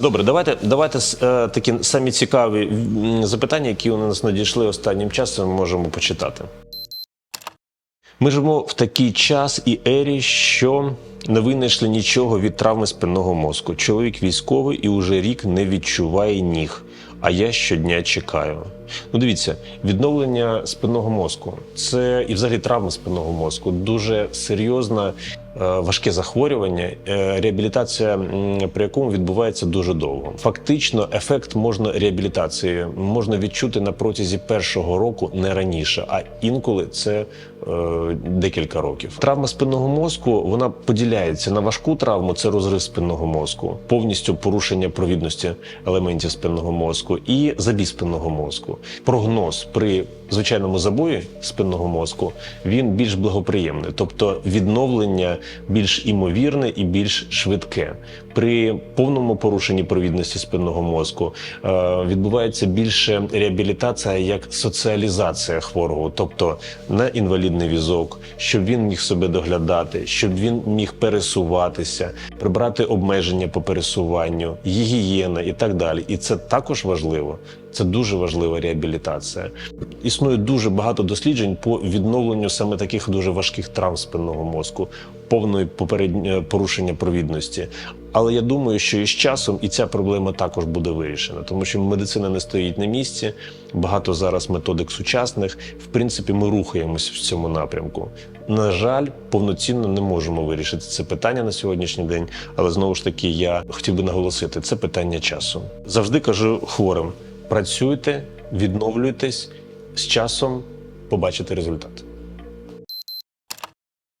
Добре, давайте, давайте е, такі самі цікаві запитання, які у нас надійшли останнім часом, можемо почитати. Ми живемо в такий час і ері, що не винайшли нічого від травми спинного мозку. Чоловік військовий і уже рік не відчуває ніг. А я щодня чекаю. Ну, дивіться, відновлення спинного мозку це і взагалі травма спинного мозку дуже серйозна, важке захворювання, е, реабілітація, при якому відбувається дуже довго. Фактично, ефект можна реабілітації можна відчути на протязі першого року не раніше, а інколи це е, декілька років. Травма спинного мозку вона поділяється на важку травму, це розрив спинного мозку, повністю порушення провідності елементів спинного мозку і забій спинного мозку. Прогноз при звичайному забої спинного мозку він більш благоприємний, тобто відновлення більш імовірне і більш швидке. При повному порушенні провідності спинного мозку е, відбувається більше реабілітація як соціалізація хворого, тобто на інвалідний візок, щоб він міг себе доглядати, щоб він міг пересуватися, прибрати обмеження по пересуванню, гігієна і так далі. І це також важливо. Це дуже важлива реабілітація. Існує дуже багато досліджень по відновленню саме таких дуже важких травм спинного мозку, повної попередньо порушення провідності. Але я думаю, що із часом і ця проблема також буде вирішена, тому що медицина не стоїть на місці. Багато зараз методик сучасних. В принципі, ми рухаємось в цьому напрямку. На жаль, повноцінно не можемо вирішити це питання на сьогоднішній день. Але знову ж таки, я хотів би наголосити, це питання часу. Завжди кажу хворим: працюйте, відновлюйтесь з часом, побачите результат.